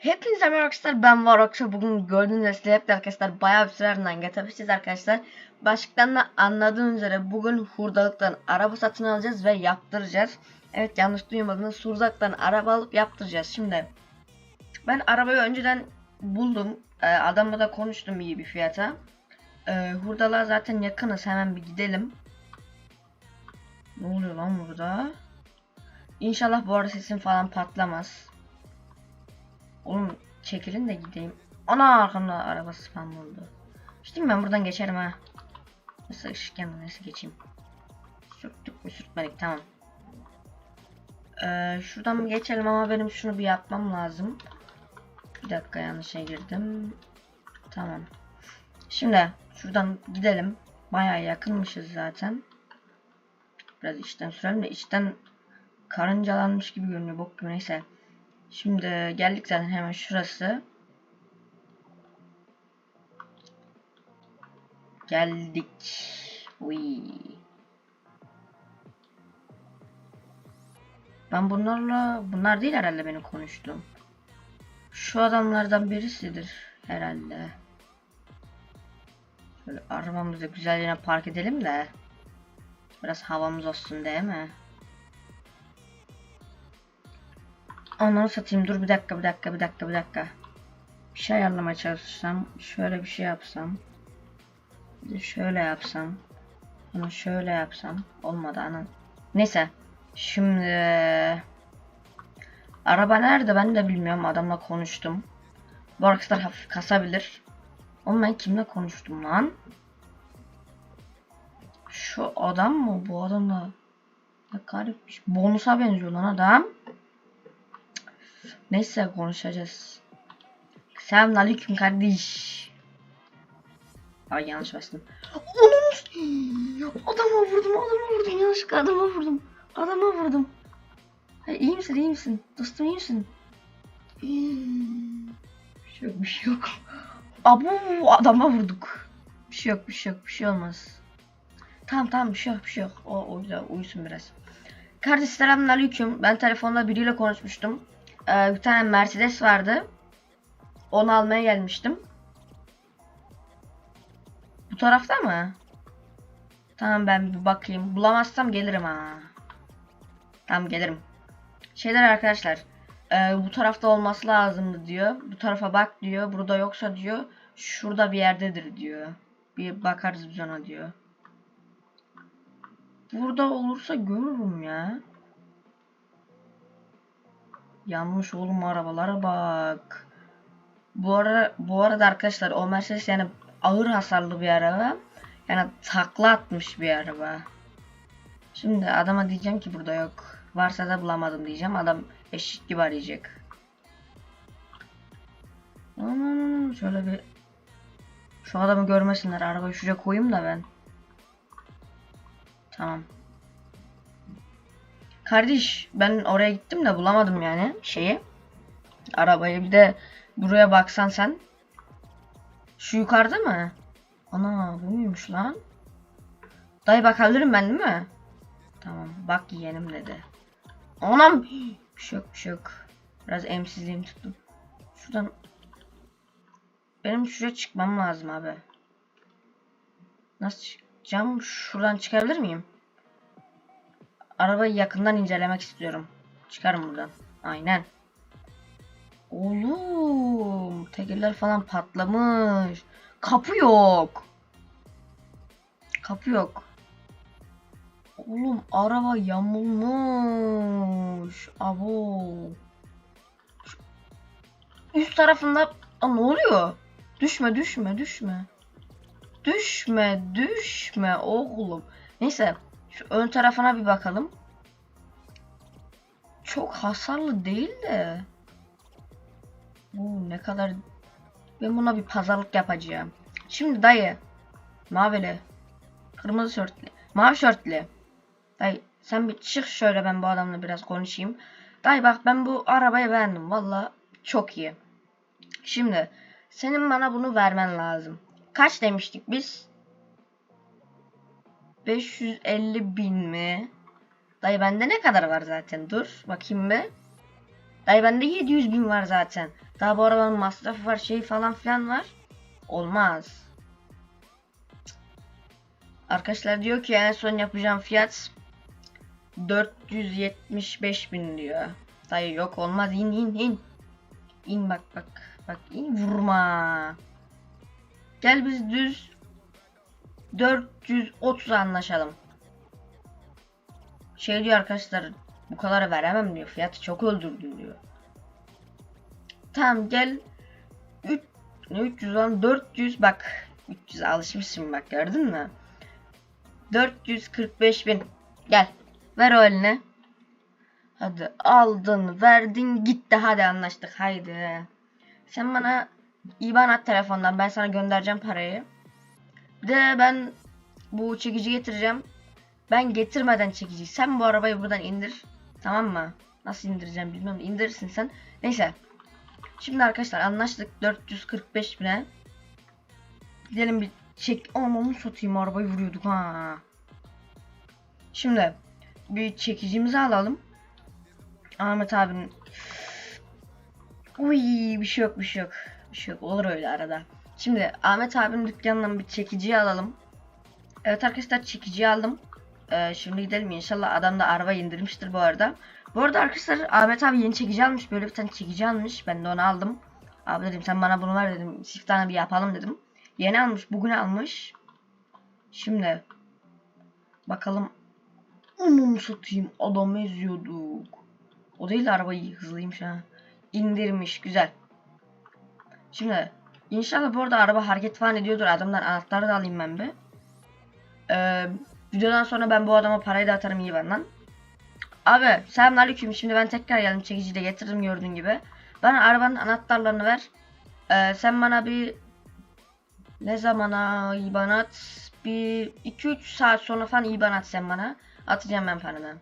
Hepinize merhaba arkadaşlar ben var arkadaşlar bugün gördüğünüz üzere hep arkadaşlar bayağı bir süreden getirmişiz arkadaşlar. Başlıktan da anladığınız üzere bugün hurdalıktan araba satın alacağız ve yaptıracağız. Evet yanlış duymadınız hurdalıktan araba alıp yaptıracağız. Şimdi ben arabayı önceden buldum. Ee, adamla da konuştum iyi bir fiyata. Ee, hurdalığa zaten yakınız hemen bir gidelim. Ne oluyor lan burada? İnşallah bu arada sesim falan patlamaz. Oğlum çekilin de gideyim. Ana arkamda araba spam oldu. İşte ben buradan geçerim ha. Nasıl ışık yandı neyse geçeyim. Sürttük mü sürtmedik tamam. Ee, şuradan mı geçelim ama benim şunu bir yapmam lazım. Bir dakika yanlışa girdim. Tamam. Şimdi şuradan gidelim. Bayağı yakınmışız zaten. Biraz içten sürelim de içten karıncalanmış gibi görünüyor. Bok gibi neyse. Şimdi geldik zaten hemen şurası. Geldik. Uy. Ben bunlarla bunlar değil herhalde beni konuştum. Şu adamlardan birisidir herhalde. Şöyle arabamızı güzel yine park edelim de. Biraz havamız olsun değil mi? Onları satayım. Dur bir dakika, bir dakika, bir dakika, bir dakika. Bir şey ayarlamaya çalışsam, şöyle bir şey yapsam. Şöyle yapsam. Bunu şöyle yapsam. Olmadı anan. Neyse. Şimdi araba nerede ben de bilmiyorum. Adamla konuştum. Bu arkadaşlar hafif kasabilir. Ama ben kimle konuştum lan? Şu adam mı? Bu adam da ne garipmiş. Bonusa benziyor lan adam. Neyse konuşacağız. Selamün aleyküm kardeş. Ay yanlış bastım. Onun adama vurdum, adama vurdum. Yanlışlıkla adama vurdum. Adama vurdum. Hey, iyi misin, iyi misin? Dostum iyi misin? Bir şey yok, bir şey yok. Abu adama vurduk. Bir şey yok, bir şey yok, bir şey olmaz. Tamam tamam bir şey yok, bir şey yok. O, o güzel, uyusun biraz. Kardeş selamünaleyküm. Ben telefonda biriyle konuşmuştum. Ee, bir tane Mercedes vardı. Onu almaya gelmiştim. Bu tarafta mı? Tamam ben bir bakayım. Bulamazsam gelirim ha. Tamam gelirim. Şeyler arkadaşlar. e, bu tarafta olması lazımdı diyor. Bu tarafa bak diyor. Burada yoksa diyor. Şurada bir yerdedir diyor. Bir bakarız biz ona diyor. Burada olursa görürüm ya. Yanmış oğlum arabalara bak. Bu arada bu arada arkadaşlar o Mercedes yani ağır hasarlı bir araba. Yani takla atmış bir araba. Şimdi adama diyeceğim ki burada yok. Varsa da bulamadım diyeceğim. Adam eşit gibi arayacak. Şöyle bir şu adamı görmesinler. Arabayı şuraya koyayım da ben. Tamam. Kardeş ben oraya gittim de bulamadım yani şeyi. Arabayı bir de buraya baksan sen. Şu yukarıda mı? Ana bu muymuş lan? Dayı bakabilirim ben değil mi? Tamam bak yeğenim dedi. Anam bir şey şey. Biraz emsizliğimi tuttum. Şuradan benim şuraya çıkmam lazım abi. Nasıl çıkacağım? Şuradan çıkabilir miyim? Arabayı yakından incelemek istiyorum. Çıkarım buradan. Aynen. Oğlum tekerler falan patlamış. Kapı yok. Kapı yok. Oğlum araba yamulmuş. Abo. Üst tarafında Aa, ne oluyor? Düşme düşme düşme. Düşme düşme oğlum. Neyse şu ön tarafına bir bakalım. Çok hasarlı değil de. Oo, ne kadar ben buna bir pazarlık yapacağım. Şimdi dayı. Mavili. Kırmızı şortlu. Mavi şortlu. Dayı sen bir çık şöyle ben bu adamla biraz konuşayım. Dayı bak ben bu arabayı beğendim. Valla çok iyi. Şimdi senin bana bunu vermen lazım. Kaç demiştik biz? 550 bin mi? Dayı bende ne kadar var zaten? Dur bakayım bir. Dayı bende 700 bin var zaten. Daha bu arabanın masrafı var şey falan filan var. Olmaz. Arkadaşlar diyor ki en son yapacağım fiyat 475 bin diyor. Dayı yok olmaz in in in. İn bak bak bak in vurma. Gel biz düz 430 anlaşalım. Şey diyor arkadaşlar bu kadar veremem diyor. Fiyatı çok öldürdün diyor. Tamam gel 3 ne 300 lan 400 bak 300 alışmışsın bak gördün mü? 445 bin gel ver o eline. Hadi aldın verdin gitti hadi anlaştık haydi. Sen bana IBAN at telefondan ben sana göndereceğim parayı. Bir de ben bu çekici getireceğim. Ben getirmeden çekici. Sen bu arabayı buradan indir. Tamam mı? Nasıl indireceğim bilmiyorum. İndirirsin sen. Neyse. Şimdi arkadaşlar anlaştık 445 bine. Gidelim bir çek. Aman satayım arabayı vuruyorduk ha. Şimdi bir çekicimizi alalım. Ahmet abinin Uy bir şey yok bir şey yok. Bir şey yok olur öyle arada. Şimdi Ahmet abinin dükkanından bir çekiciyi alalım. Evet arkadaşlar çekiciyi aldım. Ee, şimdi gidelim inşallah adam da araba indirmiştir bu arada. Bu arada arkadaşlar Ahmet abi yeni çekici almış. Böyle bir tane çekici almış. Ben de onu aldım. Abi dedim sen bana bunu ver dedim. Çift tane bir yapalım dedim. Yeni almış. Bugün almış. Şimdi bakalım. Onu satayım. Adamı eziyorduk. O değil de arabayı hızlıymış ha. İndirmiş. Güzel. Şimdi inşallah bu arada araba hareket falan ediyordur. Adamdan anahtarı da alayım ben bir. Ee, videodan sonra ben bu adama parayı da atarım iyi benden. Abi selamünaleyküm. Şimdi ben tekrar geldim çekiciyi de getirdim gördüğün gibi. Bana arabanın anahtarlarını ver. Ee, sen bana bir ne zamana IBAN at? Bir 2-3 saat sonra falan IBAN at sen bana. Atacağım ben paranı.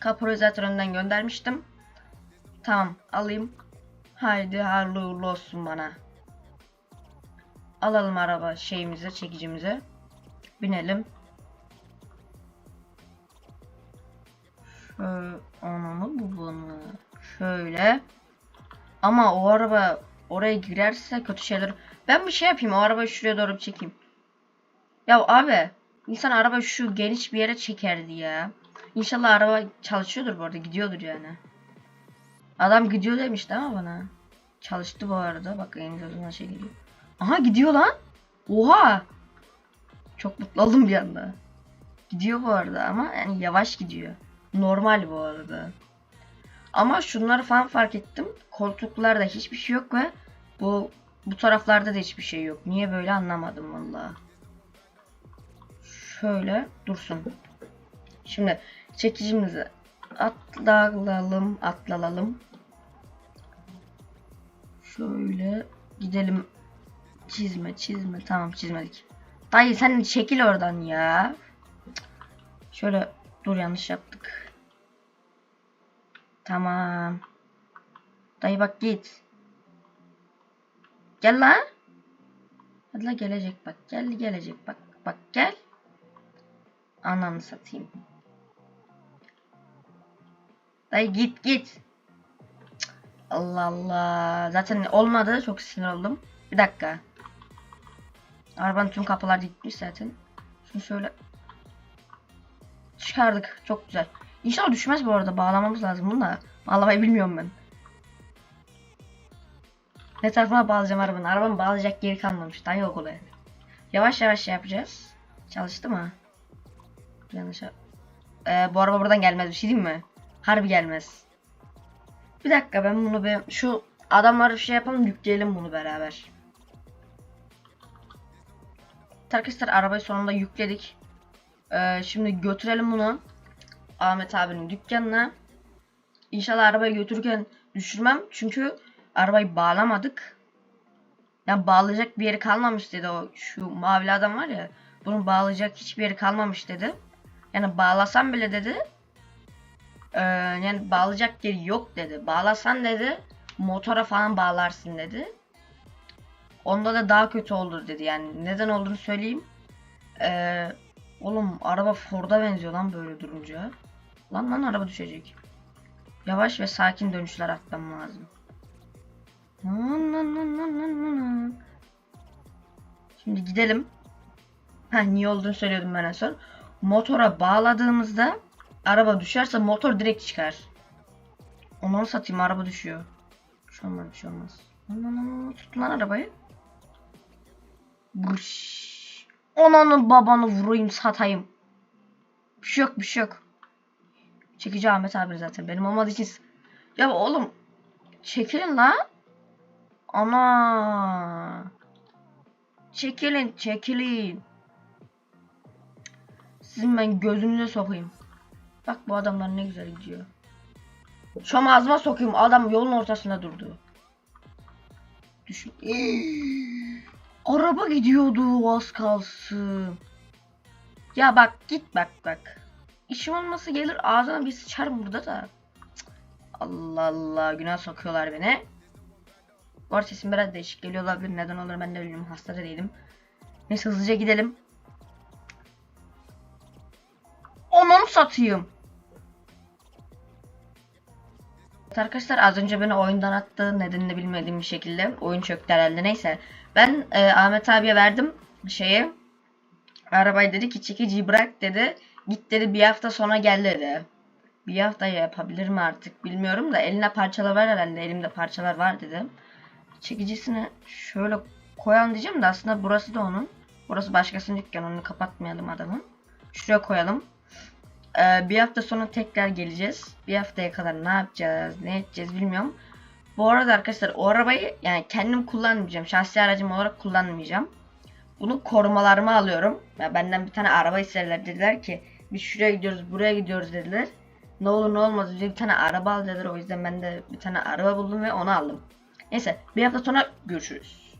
Kaporizatöründen göndermiştim. Tamam alayım. Haydi hayırlı uğurlu olsun bana. Alalım araba şeyimizi, çekicimizi. Binelim. Şöyle ananı babanı. Şöyle. Ama o araba oraya girerse kötü şeyler. Ben bir şey yapayım. O arabayı şuraya doğru bir çekeyim. Ya abi. insan araba şu geniş bir yere çekerdi ya. İnşallah araba çalışıyordur bu arada. Gidiyordur yani. Adam gidiyor demişti ama bana. Çalıştı bu arada. Bak en gözüne şey geliyor. Aha gidiyor lan. Oha. Çok mutlu oldum bir anda. Gidiyor bu arada ama yani yavaş gidiyor. Normal bu arada. Ama şunları falan fark ettim. Koltuklarda hiçbir şey yok ve bu bu taraflarda da hiçbir şey yok. Niye böyle anlamadım valla. Şöyle dursun. Şimdi çekicimizi atlayalım, atlayalım. Şöyle gidelim. Çizme, çizme. Tamam çizmedik. Dayı sen çekil oradan ya. Şöyle dur yanlış yaptık. Tamam. Dayı bak git. Gel lan. Hadi la gelecek bak. Gel gelecek bak. Bak gel. Ananı satayım. Dayı git git. Allah Allah. Zaten olmadı. Çok sinir oldum. Bir dakika. Arabanın tüm kapıları gitmiş zaten. Şunu şöyle çıkardık. Çok güzel. İnşallah düşmez bu arada. Bağlamamız lazım bunu da. Bağlamayı bilmiyorum ben. Ne tarafına bağlayacağım arabanın? Arabanın bağlayacak geri kalmamış. Daha yok olaya. Yavaş yavaş şey yapacağız. Çalıştı mı? Yanlış ee, bu araba buradan gelmez bir şey değil mi? Harbi gelmez. Bir dakika ben bunu bir şu adamları şey yapalım yükleyelim bunu beraber. Arkadaşlar arabayı sonunda yükledik. Ee, şimdi götürelim bunu Ahmet abinin dükkanına. İnşallah arabayı götürürken düşürmem. Çünkü arabayı bağlamadık. Yani bağlayacak bir yeri kalmamış dedi o şu mavili adam var ya. Bunun bağlayacak hiçbir yeri kalmamış dedi. Yani bağlasam bile dedi. Ee, yani bağlayacak yeri yok dedi. Bağlasan dedi motora falan bağlarsın dedi. Onda da daha kötü olur dedi. Yani neden olduğunu söyleyeyim. Ee, oğlum araba Ford'a benziyor lan böyle durunca. Lan lan araba düşecek. Yavaş ve sakin dönüşler atmam lazım. Şimdi gidelim. Ha niye olduğunu söylüyordum ben en son. Motora bağladığımızda araba düşerse motor direkt çıkar. Onu satayım araba düşüyor. Bir şey olmaz bir şey olmaz. Aman aman tutun lan arabayı. Buş. Ananın babanı vurayım satayım. Bir şey yok bir şey yok. Çekici Ahmet abi zaten benim olmadığı için. Ya oğlum çekilin la. Ana. Çekilin çekilin. Sizin ben gözünüze sokayım. Bak bu adamlar ne güzel gidiyor. Şu an ağzıma sokayım. Adam yolun ortasında durdu. Düşün. Araba gidiyordu az kalsın. Ya bak git bak bak. İşim olması gelir ağzına bir sıçarım burada da. Allah Allah günah sokuyorlar beni. Bu arada sesim biraz değişik geliyor olabilir. Neden olur ben de bilmiyorum. Hasta da değilim. Neyse hızlıca gidelim. Onu satayım. Evet Arkadaşlar az önce beni oyundan attı. Nedenini bilmediğim bir şekilde. Oyun çöktü herhalde. Neyse. Ben e, Ahmet abiye verdim şeyi. Arabayı dedi ki çekiciyi bırak dedi. Git dedi. Bir hafta sonra gel dedi. Bir hafta yapabilir mi artık bilmiyorum da eline parçalar var herhalde. Elimde parçalar var dedi çekicisini şöyle koyalım diyeceğim de aslında burası da onun. Burası başkasının dükkanı. Onu kapatmayalım adamın. Şuraya koyalım ee, bir hafta sonra tekrar geleceğiz. Bir haftaya kadar ne yapacağız, ne edeceğiz bilmiyorum. Bu arada arkadaşlar o arabayı yani kendim kullanmayacağım. Şahsi aracım olarak kullanmayacağım. Bunu korumalarıma alıyorum. Ya benden bir tane araba istediler. Dediler ki biz şuraya gidiyoruz, buraya gidiyoruz dediler. Ne olur ne olmaz bize bir tane araba al dediler. O yüzden ben de bir tane araba buldum ve onu aldım. Neyse bir hafta sonra görüşürüz.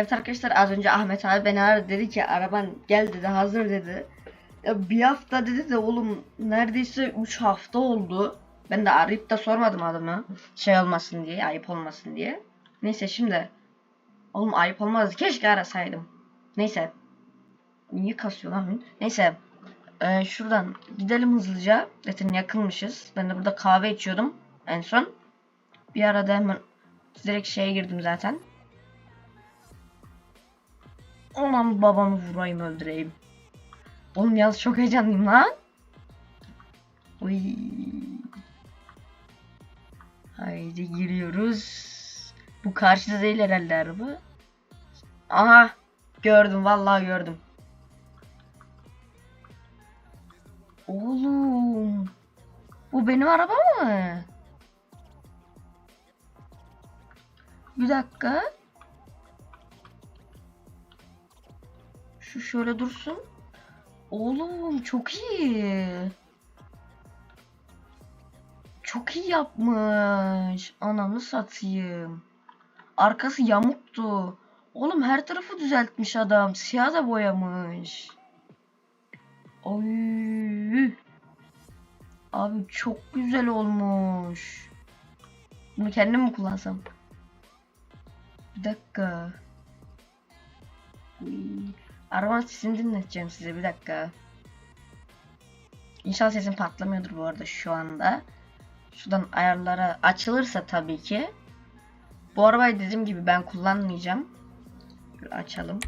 Evet arkadaşlar az önce Ahmet abi beni aradı dedi ki araban gel dedi hazır dedi. Ya bir hafta dedi de oğlum neredeyse 3 hafta oldu. Ben de arayıp da sormadım adamı. Şey olmasın diye, ayıp olmasın diye. Neyse şimdi. Oğlum ayıp olmazdı. Keşke arasaydım. Neyse. Niye kasıyor lan? Neyse. Ee, şuradan gidelim hızlıca. Zaten yakınmışız. Ben de burada kahve içiyordum en son. Bir arada hemen direkt şeye girdim zaten. Aman babamı vurayım öldüreyim. Oğlum yalnız çok heyecanlıyım lan. Uy. Haydi giriyoruz. Bu karşıda değil herhalde araba. Aha. Gördüm vallahi gördüm. Oğlum. Bu benim araba mı? Bir dakika. Şu şöyle dursun. Oğlum çok iyi. Çok iyi yapmış. Ananı satayım. Arkası yamuktu. Oğlum her tarafı düzeltmiş adam. Siyah da boyamış. Oy. Abi çok güzel olmuş. Bunu kendim mi kullansam? Bir dakika. Uy. Arabanın sesini dinleteceğim size bir dakika. İnşallah sesim patlamıyordur bu arada şu anda. Şuradan ayarlara açılırsa tabii ki. Bu arabayı dediğim gibi ben kullanmayacağım. Açalım.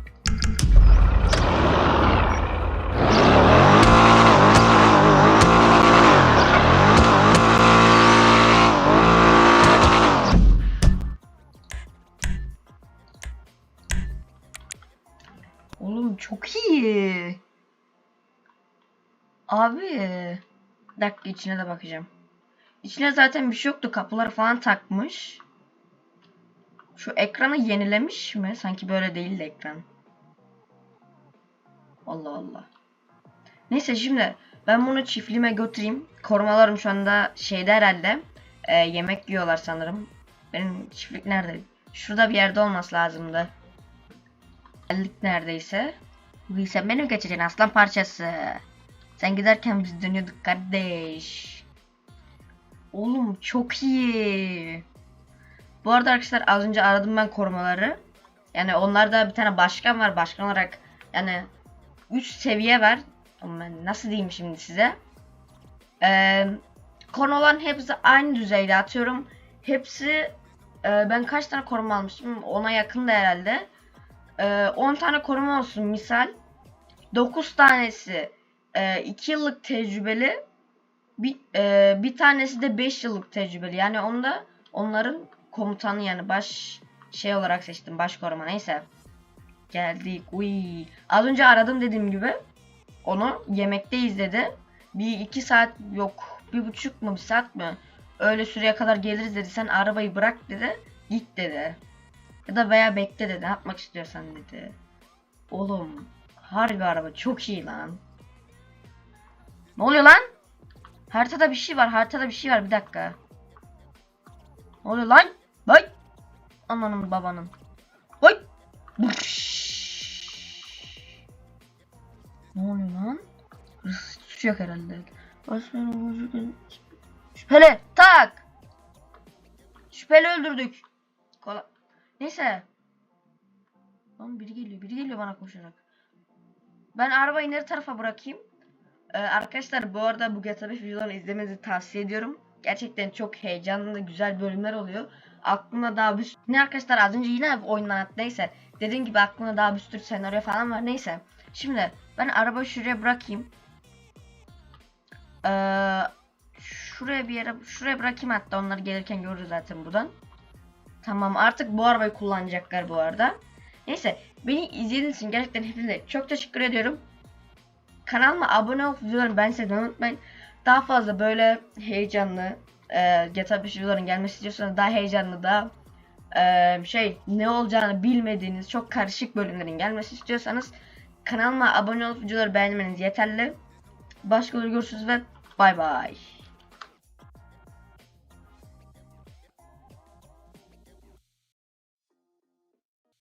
Abi. Bir dakika içine de bakacağım. İçine zaten bir şey yoktu. Kapıları falan takmış. Şu ekranı yenilemiş mi? Sanki böyle değildi ekran. Allah Allah. Neyse şimdi ben bunu çiftliğime götüreyim. Korumalarım şu anda şeyde herhalde. Ee, yemek yiyorlar sanırım. Benim çiftlik nerede? Şurada bir yerde olması lazımdı. Geldik neredeyse. Uy sen benim geçeceksin aslan parçası. Sen giderken biz dönüyorduk kardeş. Oğlum çok iyi. Bu arada arkadaşlar az önce aradım ben korumaları. Yani onlarda bir tane başkan var. Başkan olarak yani 3 seviye var. Ben nasıl diyeyim şimdi size? Ee, konuların hepsi aynı düzeyde atıyorum. Hepsi Ee, ben kaç tane koruma almıştım? Ona yakın da herhalde. Ee, 10 tane koruma olsun misal. 9 tanesi 2 yıllık tecrübeli. Bir, e, bir tanesi de 5 yıllık tecrübeli. Yani onda onların komutanı yani baş şey olarak seçtim. Baş koruma neyse. Geldik. Uy. Az önce aradım dediğim gibi. Onu yemekteyiz dedi. Bir iki saat yok. Bir buçuk mu bir saat mi? Öyle süreye kadar geliriz dedi. Sen arabayı bırak dedi. Git dedi. Ya da veya bekle dedi. Ne yapmak istiyorsan dedi. Oğlum. Harbi araba çok iyi lan. Ne oluyor lan? Haritada bir şey var. Haritada bir şey var. Bir dakika. Ne oluyor lan? Vay. Ananın babanın. Vay. Ne oluyor lan? Hırsız tutuyor herhalde. Şüpheli tak. Şüpheli öldürdük. Kola. Neyse. Lan biri geliyor. Biri geliyor bana koşarak. Ben arabayı nereye tarafa bırakayım? Ee, arkadaşlar bu arada bu GTA 5 videolarını izlemenizi tavsiye ediyorum. Gerçekten çok heyecanlı, güzel bölümler oluyor. Aklımda daha bir. Ne arkadaşlar az önce yine oyundan neyse. Dediğim gibi aklımda daha bir sürü senaryo falan var neyse. Şimdi ben arabayı şuraya bırakayım. Ee, şuraya bir yere şuraya bırakayım hatta onları gelirken görürüz zaten buradan. Tamam artık bu arabayı kullanacaklar bu arada. Neyse beni izlediğiniz için gerçekten hepinize çok teşekkür ediyorum. Kanalıma abone olup videolarımı size unutmayın. Daha fazla böyle heyecanlı e, GTA 5 videoların gelmesi istiyorsanız daha heyecanlı daha e, şey ne olacağını bilmediğiniz çok karışık bölümlerin gelmesi istiyorsanız kanalıma abone olup videoları beğenmeniz yeterli. Başka görüşürüz ve bay bay.